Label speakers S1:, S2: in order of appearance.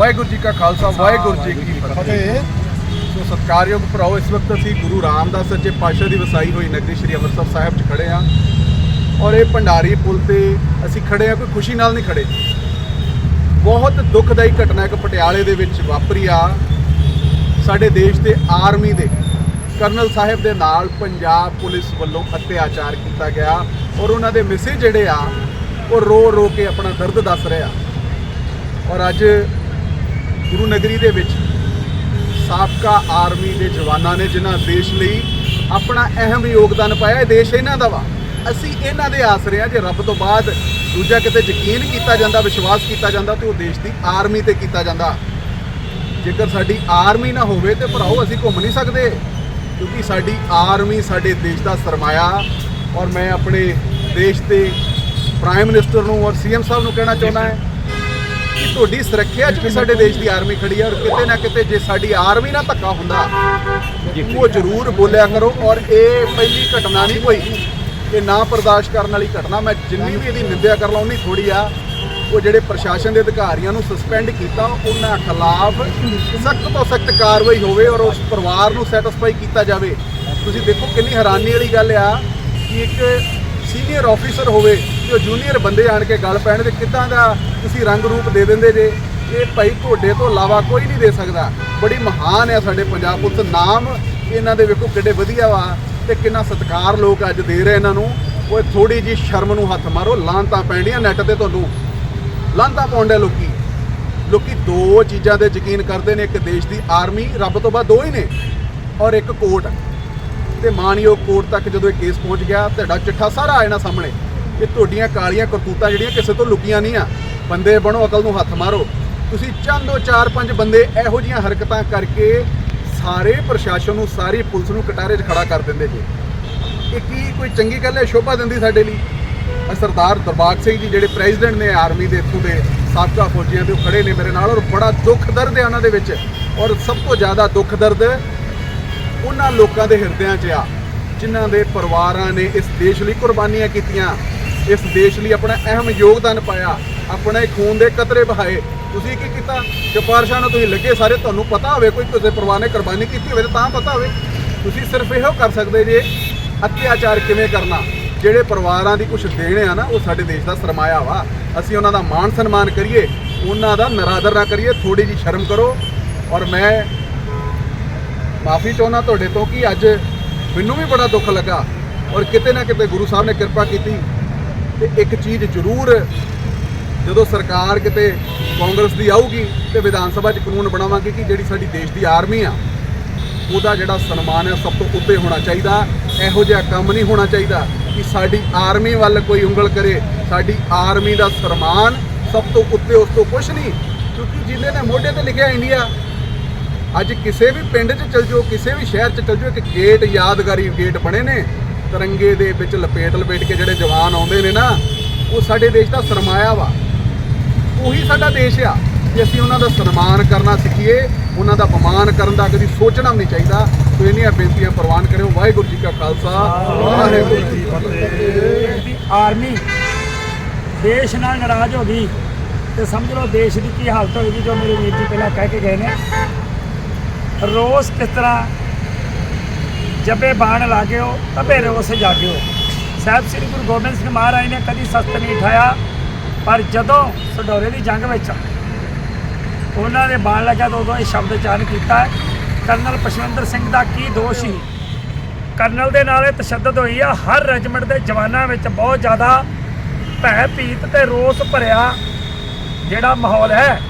S1: ਵਾਹਿਗੁਰੂ ਜੀ ਕਾ ਖਾਲਸਾ ਵਾਹਿਗੁਰੂ ਜੀ ਕੀ ਫਤਿਹ। ਸੋ ਸਤਿਕਾਰਯੋਗ ਭਰਾਓ ਇਸ ਵਕਤ ਅਸੀਂ ਗੁਰੂ ਰਾਮਦਾਸ ਸੱਚੇ ਪਾਤਸ਼ਾਹ ਦੀ ਵਸਾਈ ਹੋਈ ਨਗਰੀ ਸ੍ਰੀ ਅੰਮ੍ਰਿਤਸਰ ਸਾਹਿਬ 'ਚ ਖੜੇ ਹਾਂ। ਔਰ ਇਹ ਭੰਡਾਰੀ ਪੁਲ ਤੇ ਅਸੀਂ ਖੜੇ ਹਾਂ ਕੋਈ ਖੁਸ਼ੀ ਨਾਲ ਨਹੀਂ ਖੜੇ। ਬਹੁਤ ਦੁਖਦਾਈ ਘਟਨਾ ਇੱਕ ਪਟਿਆਲੇ ਦੇ ਵਿੱਚ ਵਾਪਰੀ ਆ। ਸਾਡੇ ਦੇਸ਼ ਦੇ ਆਰਮੀ ਦੇ ਕਰਨਲ ਸਾਹਿਬ ਦੇ ਨਾਲ ਪੰਜਾਬ ਪੁਲਿਸ ਵੱਲੋਂ ਅਤਿਆਚਾਰ ਕੀਤਾ ਗਿਆ ਔਰ ਉਹਨਾਂ ਦੇ ਮਿਸੇ ਜਿਹੜੇ ਆ ਉਹ ਰੋ ਰੋ ਕੇ ਆਪਣਾ ਦਰਦ ਦੱਸ ਰਹੇ ਆ। ਔਰ ਅੱਜ ਨਗਰੀ ਦੇ ਵਿੱਚ ਸਾਬਕਾ ਆਰਮੀ ਦੇ ਜਵਾਨਾਂ ਨੇ ਜਿਨ੍ਹਾਂ ਦੇਸ਼ ਲਈ ਆਪਣਾ ਅਹਿਮ ਯੋਗਦਾਨ ਪਾਇਆ, ਇਹ ਦੇਸ਼ ਇਹਨਾਂ ਦਾ ਵਾ। ਅਸੀਂ ਇਹਨਾਂ ਦੇ ਆਸਰੇ ਆ ਜੇ ਰੱਬ ਤੋਂ ਬਾਅਦ ਦੂਜਾ ਕਿਤੇ ਯਕੀਨ ਕੀਤਾ ਜਾਂਦਾ, ਵਿਸ਼ਵਾਸ ਕੀਤਾ ਜਾਂਦਾ, ਤੇ ਉਹ ਦੇਸ਼ ਦੀ ਆਰਮੀ ਤੇ ਕੀਤਾ ਜਾਂਦਾ। ਜੇਕਰ ਸਾਡੀ ਆਰਮੀ ਨਾ ਹੋਵੇ ਤੇ ਭਰਾਓ, ਅਸੀਂ ਘੁੰਮ ਨਹੀਂ ਸਕਦੇ, ਕਿਉਂਕਿ ਸਾਡੀ ਆਰਮੀ ਸਾਡੇ ਦੇਸ਼ ਦਾ ਸਰਮਾਇਆ। ਔਰ ਮੈਂ ਆਪਣੇ ਦੇਸ਼ ਦੇ ਪ੍ਰਾਈਮ ਮਿਨਿਸਟਰ ਨੂੰ ਔਰ ਸੀਐਮ ਸਾਹਿਬ ਨੂੰ ਕਹਿਣਾ ਚਾਹੁੰਦਾ ਹਾਂ ਕਿ ਤੁਹਾਡੀ ਸੁਰੱਖਿਆ 'ਚ ਵੀ ਸਾਡੇ ਦੇਸ਼ ਦੀ ਆਰਮੀ ਖੜੀ ਹੈ ਔਰ ਕਿਤੇ ਨਾ ਕਿਤੇ ਜੇ ਸਾਡੀ ਆਰਮੀ ਨਾਲ ਧੱਕਾ ਹੁੰਦਾ ਉਹ ਜ਼ਰੂਰ ਬੋਲਿਆ ਕਰੋ ਔਰ ਇਹ ਪਹਿਲੀ ਘਟਨਾ ਨਹੀਂ ਕੋਈ ਇਹ ਨਾ ਬਰਦਾਸ਼ਤ ਕਰਨ ਵਾਲੀ ਘਟਨਾ ਮੈਂ ਜਿੰਨੀ ਵੀ ਇਹਦੀ ਨਿੰਦਿਆ ਕਰ ਲਾਂ ਉਨੀ ਥੋੜੀ ਆ ਉਹ ਜਿਹੜੇ ਪ੍ਰਸ਼ਾਸਨ ਦੇ ਅਧਿਕਾਰੀਆਂ ਨੂੰ ਸਸਪੈਂਡ ਕੀਤਾ ਉਹਨਾਂ ਖਿਲਾਫ ਸਖਤ ਤੋਂ ਸਖਤ ਕਾਰਵਾਈ ਹੋਵੇ ਔਰ ਉਸ ਪਰਿਵਾਰ ਨੂੰ ਸੈਟੀਸਫਾਈ ਕੀਤਾ ਜਾਵੇ। ਤੁਸੀਂ ਦੇਖੋ ਕਿੰਨੀ ਹੈਰਾਨੀ ਵਾਲੀ ਗੱਲ ਆ ਕਿ ਇੱਕ ਸੀਨੀਅਰ ਆਫੀਸਰ ਹੋਵੇ ਤੇ ਉਹ ਜੂਨੀਅਰ ਬੰਦੇ ਆਣ ਕੇ ਗੱਲ ਪੈਣ ਤੇ ਕਿੱਦਾਂ ਦਾ ਤੁਸੀਂ ਰੰਗ ਰੂਪ ਦੇ ਦਿੰਦੇ ਜੇ, ਇਹ ਭਾਈ ਤੁਹਾਡੇ ਤੋਂ ਇਲਾਵਾ ਕੋਈ ਨਹੀਂ ਦੇ ਸਕਦਾ। ਬੜੀ ਮਹਾਨ ਆ ਸਾਡੇ ਪੰਜਾਬ ਪੁਲਿਸ, ਨਾਮ ਇਹਨਾਂ ਦੇ ਵੇਖੋ ਕਿੱਡੇ ਵਧੀਆ ਵਾ ਤੇ ਕਿੰਨਾ ਸਤਿਕਾਰ ਲੋਕ ਅੱਜ ਦੇ ਰਹੇ ਇਹਨਾਂ ਨੂੰ। ਉਹ ਥੋੜੀ ਜੀ ਸ਼ਰਮ ਨੂੰ ਹੱਥ ਮਾਰੋ, ਲਾਂਤਾਂ ਪੈਣੀਆਂ ਨੈਟ ਤੇ ਤੁਹਾਨੂੰ। ਲਾਂਤਾਂ ਪਾਉਂਦੇ ਲੋਕੀ। ਲੋਕੀ ਦੋ ਚੀਜ਼ਾਂ ਤੇ ਯਕੀਨ ਕਰਦੇ ਨੇ, ਇੱਕ ਦੇਸ਼ ਦੀ ਆਰਮੀ, ਰੱਬ ਤੋਂ ਬਾਅਦ ਦੋ ਹੀ ਨੇ, ਔਰ ਇੱਕ ਕੋਰਟ। ਤੇ ਮਾਨਯੋਗ ਕੋਰਟ ਤੱਕ ਜਦੋਂ ਇਹ ਕੇਸ ਪਹੁੰਚ ਗਿਆ, ਤੁਹਾਡਾ ਚਿੱਠਾ ਸਾਰਾ ਆ ਜਾਣਾ ਸਾਹਮਣੇ। ਕਿ ਤੁਹਾਡੀਆਂ ਕਾਲੀਆਂ ਕਰਤੂਤਾਂ ਜਿਹੜੀਆਂ ਕਿਸੇ ਤੋਂ ਲੁਕੀਆਂ ਨਹੀਂ ਆ, ਬੰਦੇ ਬਣੋ, ਅਕਲ ਨੂੰ ਹੱਥ ਮਾਰੋ। ਤੁਸੀਂ ਚਾਹੁੰਦੋ ਚਾਰ ਪੰਜ ਬੰਦੇ ਇਹੋ ਜੀਆਂ ਹਰਕਤਾਂ ਕਰਕੇ ਸਾਰੇ ਪ੍ਰਸ਼ਾਸਨ ਨੂੰ, ਸਾਰੀ ਪੁਲਿਸ ਨੂੰ ਕਟਾਰੇ 'ਚ ਖੜਾ ਕਰ ਦਿੰਦੇ ਜੀ। ਇਹ ਕੀ ਕੋਈ ਚੰਗੀ ਗੱਲ ਹੈ, ਸ਼ੋਭਾ ਦਿੰਦੀ ਸਾਡੇ ਲਈ? ਸਰਦਾਰ ਦਰਬਾਗ ਸਿੰਘ ਜੀ ਜਿਹੜੇ ਪ੍ਰੈਜ਼ੀਡੈਂਟ ਨੇ ਆਰਮੀ ਦੇ, ਇੱਥੋਂ ਦੇ ਸਾਬਕਾ ਫੌਜੀਆਂ ਦੇ, ਉਹ ਖੜੇ ਨੇ ਮੇਰੇ ਨਾਲ ਔਰ ਬੜਾ ਦੁੱਖ ਦਰਦ ਹੈ ਉਹਨਾਂ ਦੇ ਵਿੱਚ। ਔਰ ਸਭ ਤੋਂ ਜ਼ਿਆਦਾ ਦੁੱਖ ਦਰਦ ਉਹਨਾਂ ਲੋਕਾਂ ਦੇ ਹਿਰਦਿਆਂ 'ਚ ਆ, ਜਿਨ੍ਹਾਂ ਦੇ ਪਰਿਵਾਰਾਂ ਨੇ ਇਸ ਦੇਸ਼ ਲਈ ਕੁਰਬਾਨੀਆਂ ਕੀਤੀਆਂ। ਇਸ ਦੇਸ਼ ਲਈ ਆਪਣਾ ਅਹਿਮ ਯੋਗਦਾਨ ਪਾਇਆ, ਆਪਣੇ ਖੂਨ ਦੇ ਕਤਰੇ ਬਹਾਏ ਤੁਸੀਂ ਕੀ ਕੀਤਾ? ਸਿਫਾਰਸ਼ਾਂ ਨੂੰ ਤੁਸੀਂ ਲੱਗੇ ਸਾਰੇ, ਤੁਹਾਨੂੰ ਪਤਾ ਹੋਵੇ, ਕੋਈ ਕਿਸੇ ਪਰਿਵਾਰ ਨੇ ਕੁਰਬਾਨੀ ਕੀਤੀ ਹੋਵੇ ਤਾਂ ਤਾਂ ਪਤਾ ਹੋਵੇ। ਤੁਸੀਂ ਸਿਰਫ ਇਹੋ ਕਰ ਸਕਦੇ ਜੇ, ਅਤਿਆਚਾਰ ਕਿਵੇਂ ਕਰਨਾ? ਜਿਹੜੇ ਪਰਿਵਾਰਾਂ ਦੀ ਕੁਝ ਦੇਣੇ ਆ ਨਾ, ਉਹ ਸਾਡੇ ਦੇਸ਼ ਦਾ ਸਰਮਾਇਆ ਵਾ। ਅਸੀਂ ਉਹਨਾਂ ਦਾ ਮਾਣ ਸਨਮਾਨ ਕਰੀਏ, ਉਹਨਾਂ ਦਾ ਨਰਾਦਰ ਨਾ ਕਰੀਏ ਥੋੜੀ ਜੀ ਸ਼ਰਮ ਕਰੋ। ਔਰ ਮੈਂ ਮਾਫੀ ਚਾਹੁੰਦਾ ਤੁਹਾਡੇ ਤੋਂ ਕਿ ਅੱਜ ਮੈਨੂੰ ਵੀ ਬੜਾ ਦੁੱਖ ਲੱਗਾ। ਔਰ ਕਿਤੇ ਨਾ ਕਿਤੇ ਗੁਰੂ ਸਾਹਿਬ ਨੇ ਕਿਰਪਾ ਕੀਤੀ। ਤੇ ਇੱਕ ਚੀਜ਼ ਜ਼ਰੂਰ ਜਦੋਂ ਸਰਕਾਰ ਕਿਤੇ ਕਾਂਗਰਸ ਦੀ ਆਊਗੀ ਤੇ ਵਿਧਾਨ ਸਭਾ 'ਚ ਕਾਨੂੰਨ ਬਣਾਵਾਂਗੇ ਕਿ ਜਿਹੜੀ ਸਾਡੀ ਦੇਸ਼ ਦੀ ਆਰਮੀ ਆ, ਉਹਦਾ ਜਿਹੜਾ ਸਨਮਾਨ ਹੈ ਸਭ ਤੋਂ ਉੱਤੇ ਹੋਣਾ ਚਾਹੀਦਾ। ਇਹੋ ਜਿਹਾ ਕੰਮ ਨਹੀਂ ਹੋਣਾ ਚਾਹੀਦਾ ਕਿ ਸਾਡੀ ਆਰਮੀ ਵੱਲ ਕੋਈ ਉਂਗਲ ਕਰੇ। ਸਾਡੀ ਆਰਮੀ ਦਾ ਸਨਮਾਨ ਸਭ ਤੋਂ ਉੱਤੇ, ਉਸ ਤੋਂ ਕੁਝ ਨਹੀਂ, ਕਿਉਂਕਿ ਜਿਹਦੇ ਨੇ ਮੋਢੇ ਤੇ ਲਿਖਿਆ ਇੰਡੀਆ, ਅੱਜ ਕਿਸੇ ਵੀ ਪਿੰਡ 'ਚ ਚਲ ਜਾਓ, ਕਿਸੇ ਵੀ ਸ਼ਹਿਰ 'ਚ ਚਲ ਜਾਓ, ਇੱਕ ਗੇਟ ਯਾਦਗਾਰੀ ਗੇਟ ਬਣੇ ਨੇ। ਤਿਰੰਗੇ ਦੇ ਵਿੱਚ ਲਪੇਟ ਲਪੇਟ ਕੇ ਜਿਹੜੇ ਜਵਾਨ ਆਉਂਦੇ ਨੇ ਨਾ ਉਹ ਸਾਡੇ ਦੇਸ਼ ਦਾ ਸਰਮਾਇਆ ਵਾ। ਉਹੀ ਸਾਡਾ ਦੇਸ਼ ਆ। ਜੇ ਅਸੀਂ ਉਹਨਾਂ ਦਾ ਸਨਮਾਨ ਕਰਨਾ ਸਿੱਖੀਏ ਉਹਨਾਂ ਦਾ ਅਪਮਾਨ ਕਰਨ ਦਾ ਕਦੀ ਸੋਚਣਾ ਵੀ ਨਹੀਂ ਚਾਹੀਦਾ। ਸੋ ਇੰਨੀਆਂ ਬੇਨਤੀਆਂ ਪ੍ਰਵਾਨ ਕਰਿਓ। ਵਾਹਿਗੁਰੂ ਜੀ ਕਾ ਖਾਲਸਾ। ਵਾਹਿਗੁਰੂ ਜੀ ਕੀ ਫਤਿਹ।
S2: ਦੀ ਆਰਮੀ ਦੇਸ਼ ਨਾਲ ਨਾਰਾਜ਼ ਹੋ ਗਈ ਤੇ ਸਮਝ ਲਓ ਦੇਸ਼ ਦੀ ਕੀ ਹਾਲਤ ਹੋਏਗੀ ਜੋ ਮੇਰੇ ਵੀਰ ਜੀ ਪਹਿਲਾਂ ਕਹਿ ਕੇ ਗਏ ਨੇ। ਰੋਸ ਕਿਸ ਤਰ੍ਹਾਂ ਜਬੇ ਬਾਣ ਲਾਗਿਓ ਤਬੇ ਰੋਸ ਜਾਗਿਓ। ਸਾਹਿਬ ਸ੍ਰੀ ਗੁਰੂ ਗੋਬਿੰਦ ਸਿੰਘ ਮਹਾਰਾਜ ਨੇ ਕਦੀ ਸਸਤ ਨਹੀਂ ਉਠਾਇਆ ਪਰ ਜਦੋਂ ਸਡੋਰੇ ਦੀ ਜੰਗ ਵਿੱਚ ਉਹਨਾਂ ਦੇ ਬਾਣ ਲੱਗਿਆ ਤਾਂ ਉਦੋਂ ਇਹ ਸ਼ਬਦ ਚਾਨ ਕੀਤਾ ਕਰਨਲ ਪਸ਼ਵਿੰਦਰ ਸਿੰਘ ਦਾ ਕੀ ਦੋਸ਼ ਸੀ? ਕਰਨਲ ਦੇ ਨਾਲ ਇਹ ਤਸ਼ੱਦਦ ਹੋਈ ਆ, ਹਰ ਰੈਜੀਮੈਂਟ ਦੇ ਜਵਾਨਾਂ ਵਿੱਚ ਬਹੁਤ ਜ਼ਿਆਦਾ ਭੈ ਭੀਤ ਤੇ ਰੋਸ ਭਰਿਆ ਜਿਹੜਾ ਮਾਹੌਲ ਹੈ।